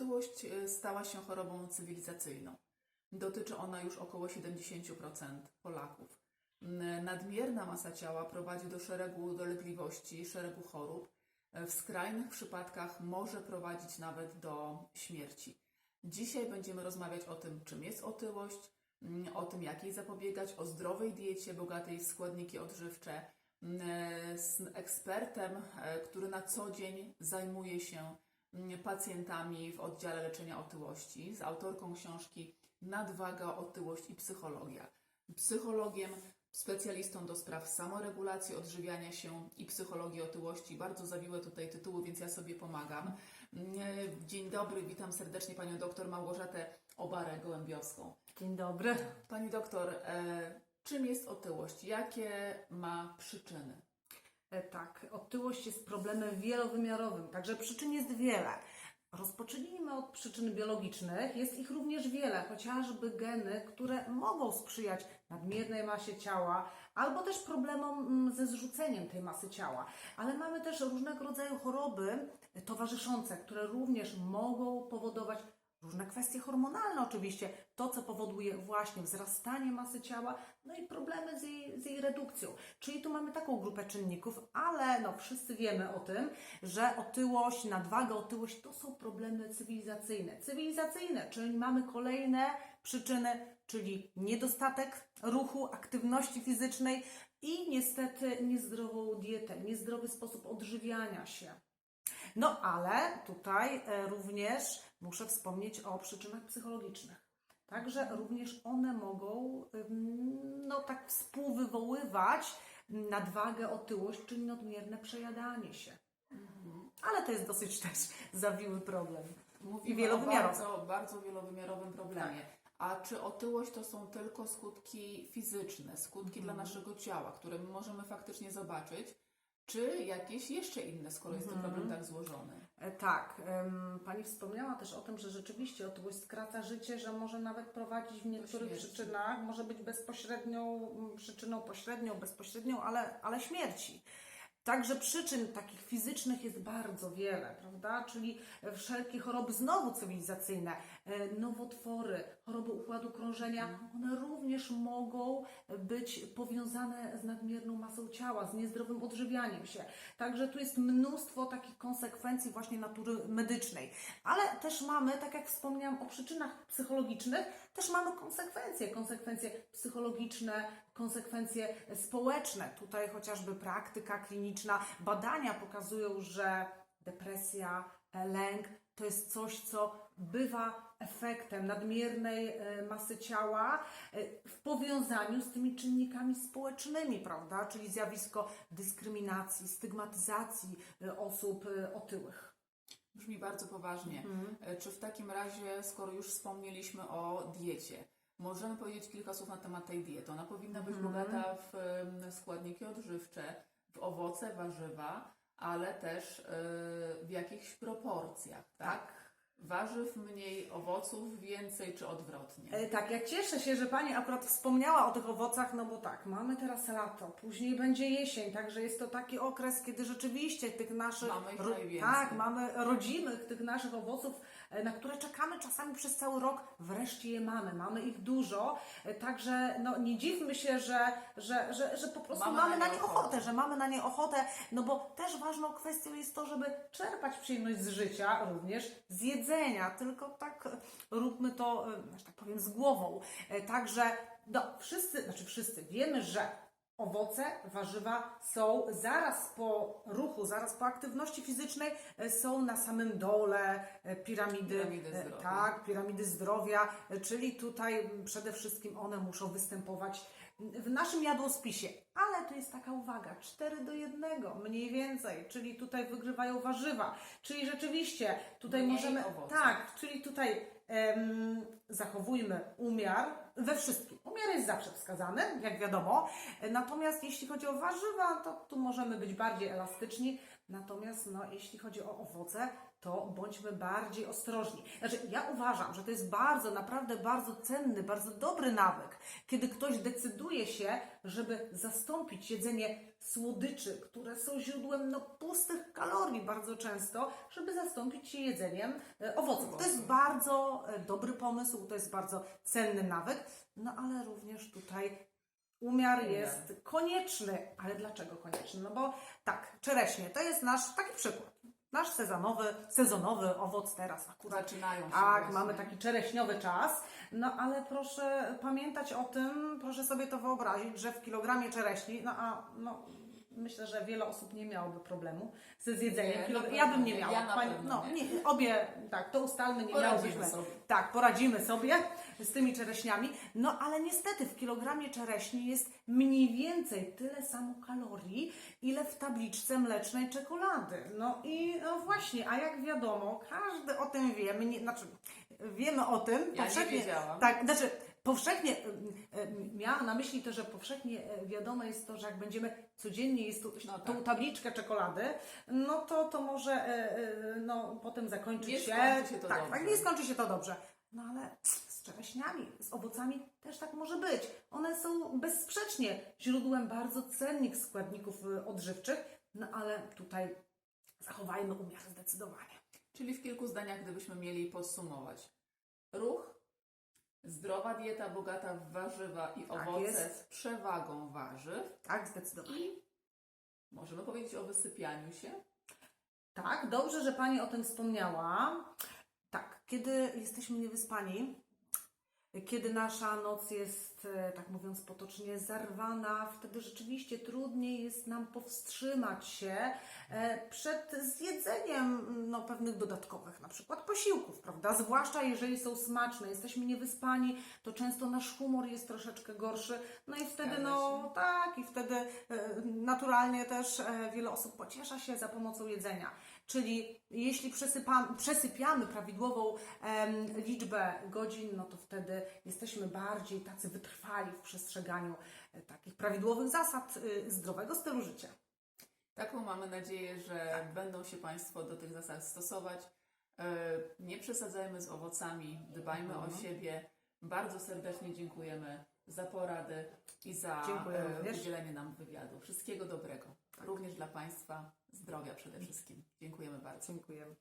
Otyłość e, stała się chorobą cywilizacyjną. Dotyczy ona już około 70% Polaków. Nadmierna masa ciała prowadzi do szeregu dolegliwości, szeregu chorób. E, W skrajnych przypadkach może prowadzić nawet do śmierci. Dzisiaj będziemy rozmawiać o tym, czym jest otyłość, o tym, jak jej zapobiegać, o zdrowej diecie bogatej w składniki odżywcze mm, z ekspertem, e, który na co dzień zajmuje się pacjentami w oddziale leczenia otyłości, z autorką książki Nadwaga, otyłość i psychologia. Psychologiem, specjalistą do spraw samoregulacji, odżywiania się i psychologii otyłości. Bardzo zawiłe tutaj tytuły, więc ja sobie pomagam. Dzień dobry, witam serdecznie panią doktor Małgorzatę Obarę-Gołębiowską. Dzień dobry. Pani doktor, e, czym jest otyłość? Jakie ma przyczyny? E, Tak, otyłość jest problemem wielowymiarowym, także przyczyn jest wiele. Rozpocznijmy od przyczyn biologicznych. Jest ich również wiele, chociażby geny, które mogą sprzyjać nadmiernej masie ciała albo też problemom mm, ze zrzuceniem tej masy ciała. Ale mamy też różnego rodzaju choroby towarzyszące, które również mogą powodować Różne kwestie hormonalne oczywiście, to co powoduje właśnie wzrastanie masy ciała, no i problemy z jej, z jej redukcją. Czyli tu mamy taką grupę czynników, ale no wszyscy wiemy o tym, że otyłość, nadwaga, otyłość to są problemy cywilizacyjne. Cywilizacyjne, czyli mamy kolejne przyczyny, czyli niedostatek ruchu, aktywności fizycznej i niestety niezdrową dietę, niezdrowy sposób odżywiania się. No ale tutaj e, również muszę wspomnieć o przyczynach psychologicznych. Także również one mogą no tak współwywoływać nadwagę, otyłość, czyli nadmierne przejadanie się. Ale to jest dosyć też zawiły problem. Mówimy I wielowymiarowy. o bardzo, bardzo wielowymiarowym problemie. A czy otyłość to są tylko skutki fizyczne, skutki dla naszego ciała, które my możemy faktycznie zobaczyć, czy jakieś jeszcze inne, skoro jest ten problem tak złożony? E, Tak, Pani wspomniała też o tym, że rzeczywiście otyłość skraca życie, że może nawet prowadzić w niektórych przyczynach, może być bezpośrednią przyczyną, pośrednią, bezpośrednią, ale, ale śmierci. Także przyczyn takich fizycznych jest bardzo wiele, prawda? Czyli wszelkie choroby znowu cywilizacyjne, nowotwory, choroby układu krążenia, one również mogą być powiązane z nadmierną masą ciała, z niezdrowym odżywianiem się. Także tu jest mnóstwo takich konsekwencji właśnie natury medycznej. Ale też mamy, tak jak wspomniałam o przyczynach psychologicznych, też mamy konsekwencje, konsekwencje psychologiczne, konsekwencje społeczne. Tutaj chociażby praktyka kliniczna, badania pokazują, że depresja, e, lęk to jest coś, co bywa efektem nadmiernej e, masy ciała e, w powiązaniu z tymi czynnikami społecznymi, prawda? Czyli zjawisko dyskryminacji, stygmatyzacji e, osób otyłych. Brzmi bardzo poważnie. E, Czy w takim razie, skoro już wspomnieliśmy o diecie, możemy powiedzieć kilka słów na temat tej diety? Ona powinna być bogata w składniki odżywcze, w owoce, warzywa, ale też e, w jakichś proporcjach, tak? Warzyw mniej, owoców więcej, czy odwrotnie? E, Tak, ja cieszę się, że Pani akurat wspomniała o tych owocach, no bo tak, mamy teraz lato, później będzie jesień, także jest to taki okres, kiedy rzeczywiście tych naszych... Mamy ich ro-. Tak, mamy rodzimych tych naszych owoców, e, na które czekamy czasami przez cały rok, wreszcie je mamy, mamy ich dużo, e, także no nie dziwmy się, że, że, że, że po prostu Mamy mamy, na na nie nie ochotę. ochotę, że mamy na nie ochotę, no bo też ważną kwestią jest to, żeby czerpać przyjemność z życia, również z jedzenia, tylko tak e, róbmy to, e, że tak powiem, z głową. E, Także no, wszyscy, znaczy wszyscy wiemy, że owoce, warzywa są zaraz po ruchu, zaraz po aktywności fizycznej, są na samym dole piramidy, Piramidy zdrowia. tak, piramidy zdrowia, czyli tutaj przede wszystkim one muszą występować w naszym jadłospisie. Ale tu jest taka uwaga, 4 do 1 mniej więcej, czyli tutaj wygrywają warzywa, czyli rzeczywiście tutaj Mniej możemy, owoców. tak, czyli tutaj em, zachowujmy umiar we wszystkim. Umiar jest zawsze wskazany, jak wiadomo, natomiast jeśli chodzi o warzywa, to tu możemy być bardziej elastyczni, natomiast no, jeśli chodzi o owoce, to bądźmy bardziej ostrożni. Znaczy, ja uważam, że to jest bardzo, naprawdę bardzo cenny, bardzo dobry nawyk, kiedy ktoś decyduje się, żeby zastąpić jedzenie słodyczy, które są źródłem no, pustych kalorii bardzo często, żeby zastąpić je jedzeniem e, owoców. To jest bardzo e, dobry pomysł, to jest bardzo cenny nawyk, no ale również tutaj Umiar. jest konieczny. Ale dlaczego konieczny? No bo tak, czereśnie to jest nasz taki przykład. Nasz sezonowy, sezonowy owoc teraz akurat Zaczynają się tak, właśnie. mamy taki czereśniowy czas, no ale proszę pamiętać o tym, proszę sobie to wyobrazić, że w kilogramie czereśni, no a no, myślę, że wiele osób nie miałoby problemu ze zjedzeniem. Nie, Ja bym nie nie. miała. Ja Pani- no, nie. nie. Obie, tak, to ustalmy, nie miałybyśmy. Tak, poradzimy sobie z tymi czereśniami. No ale niestety w kilogramie czereśni jest mniej więcej tyle samo kalorii, ile w tabliczce mlecznej czekolady. No i no właśnie, a jak wiadomo, każdy o tym wie, my nie, znaczy wiemy o tym, Ja nie powszechnie, wiedziałam. tak, znaczy powszechnie, miałam na myśli to, że powszechnie e, wiadome jest to, że jak będziemy codziennie jeść tą, No tą tak. tabliczkę czekolady, no to to może e, e, no, potem zakończyć Nie się, się to tak, dobrze. tak, nie skończy się to dobrze. No ale z czereśniami, z owocami też tak może być. One są bezsprzecznie źródłem bardzo cennych składników odżywczych, no ale tutaj zachowajmy umiar zdecydowanie. Czyli w kilku zdaniach, gdybyśmy mieli podsumować. Ruch, zdrowa dieta bogata w warzywa i Tak owoce jest. z przewagą warzyw Tak, zdecydowanie. i możemy powiedzieć o wysypianiu się. Tak, dobrze, że Pani o tym wspomniała. Tak, kiedy jesteśmy niewyspani, kiedy nasza noc jest, e, tak mówiąc potocznie, zarwana, wtedy rzeczywiście trudniej jest nam powstrzymać się e, przed zjedzeniem no, pewnych dodatkowych, na przykład posiłków, prawda? Zwłaszcza jeżeli są smaczne, jesteśmy niewyspani, to często nasz humor jest troszeczkę gorszy, no i wtedy, no tak, i wtedy e, naturalnie też wiele osób pociesza się za pomocą jedzenia. Czyli jeśli przesypiamy prawidłową em, liczbę godzin, no to wtedy jesteśmy bardziej tacy wytrwali w przestrzeganiu e, takich prawidłowych zasad y, zdrowego stylu życia. Taką mamy nadzieję, że będą się Państwo do tych zasad stosować. E, Nie przesadzajmy z owocami, dbajmy o siebie. Bardzo serdecznie dziękujemy za porady i za Dziękuję e, udzielenie nam wywiadu. Wszystkiego dobrego. Również dla Państwa zdrowia przede wszystkim. Dziękujemy bardzo. Dziękujemy.